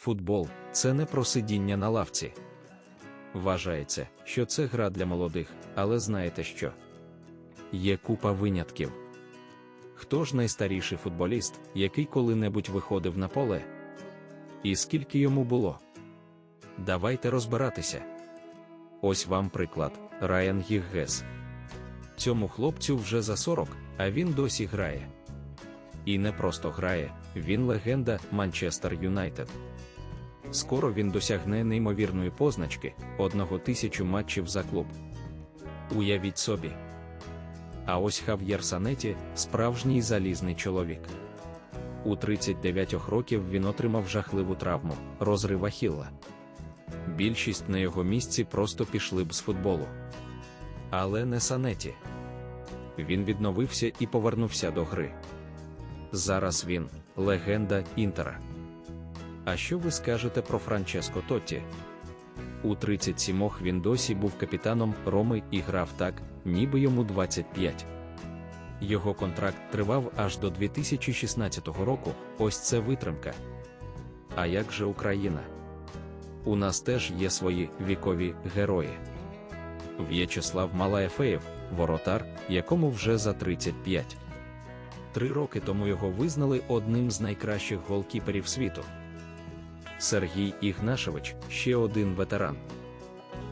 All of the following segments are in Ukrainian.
Футбол це не про сидіння на лавці. Вважається, що це гра для молодих, але знаєте що? Є купа винятків. Хто ж найстаріший футболіст, який коли-небудь виходив на поле? І скільки йому було? Давайте розбиратися. Ось вам приклад: Райан Гіггес. Цьому хлопцю вже за 40, а він досі грає. І не просто грає, він легенда Манчестер Юнайтед. Скоро він досягне неймовірної позначки одного тисячу матчів за клуб. Уявіть собі. А ось Хав'єр Санеті справжній залізний чоловік. У 39 років він отримав жахливу травму розрив Ахілла. Більшість на його місці просто пішли б з футболу. Але не Санеті. Він відновився і повернувся до гри. Зараз він легенда Інтера. А що ви скажете про Франческо Тотті? У 37 він досі був капітаном Роми і грав так, ніби йому 25. Його контракт тривав аж до 2016 року. Ось це витримка. А як же Україна? У нас теж є свої вікові герої. В'ячеслав Малаєфеєв, воротар, якому вже за 35. Три роки тому його визнали одним з найкращих голкіперів світу. Сергій Ігнашевич ще один ветеран.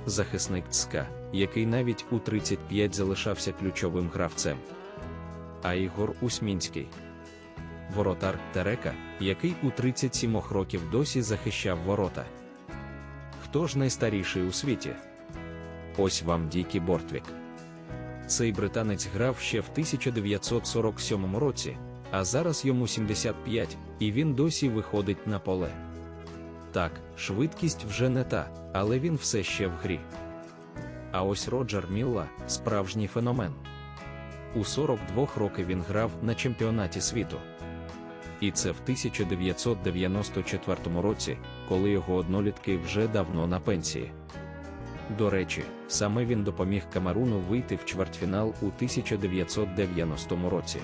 Захисник ЦСКА, який навіть у 35 залишався ключовим гравцем. А Ігор Усмінський. Воротар Терека, який у 37 років досі захищав ворота. Хто ж найстаріший у світі? Ось вам Дікі Бортвік. Цей британець грав ще в 1947 році, а зараз йому 75, і він досі виходить на поле. Так, швидкість вже не та, але він все ще в грі. А ось Роджер Мілла справжній феномен. У 42 роки він грав на чемпіонаті світу. І це в 1994 році, коли його однолітки вже давно на пенсії. До речі, саме він допоміг Камеруну вийти в чвертьфінал у 1990 році.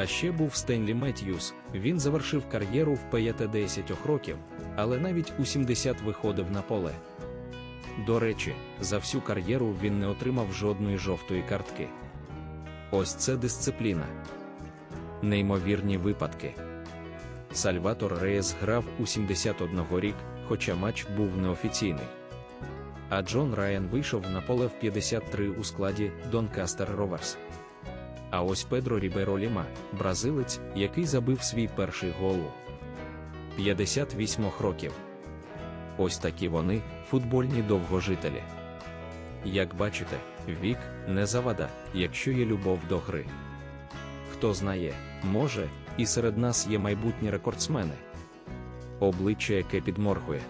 А ще був Стенлі Меттьюс, він завершив кар'єру в 50 років, але навіть у 70 виходив на поле. До речі, за всю кар'єру він не отримав жодної жовтої картки. Ось це дисципліна. Неймовірні випадки. Сальватор Реєс грав у 71 рік, хоча матч був неофіційний. А Джон Райан вийшов на поле в 53 у складі Донкастер Роверс. А ось Педро Ріберо Ліма, бразилець, який забив свій перший гол у 58 років. Ось такі вони, футбольні довгожителі. Як бачите, вік не завада, якщо є любов до гри. Хто знає, може, і серед нас є майбутні рекордсмени. Обличчя, яке підморгує.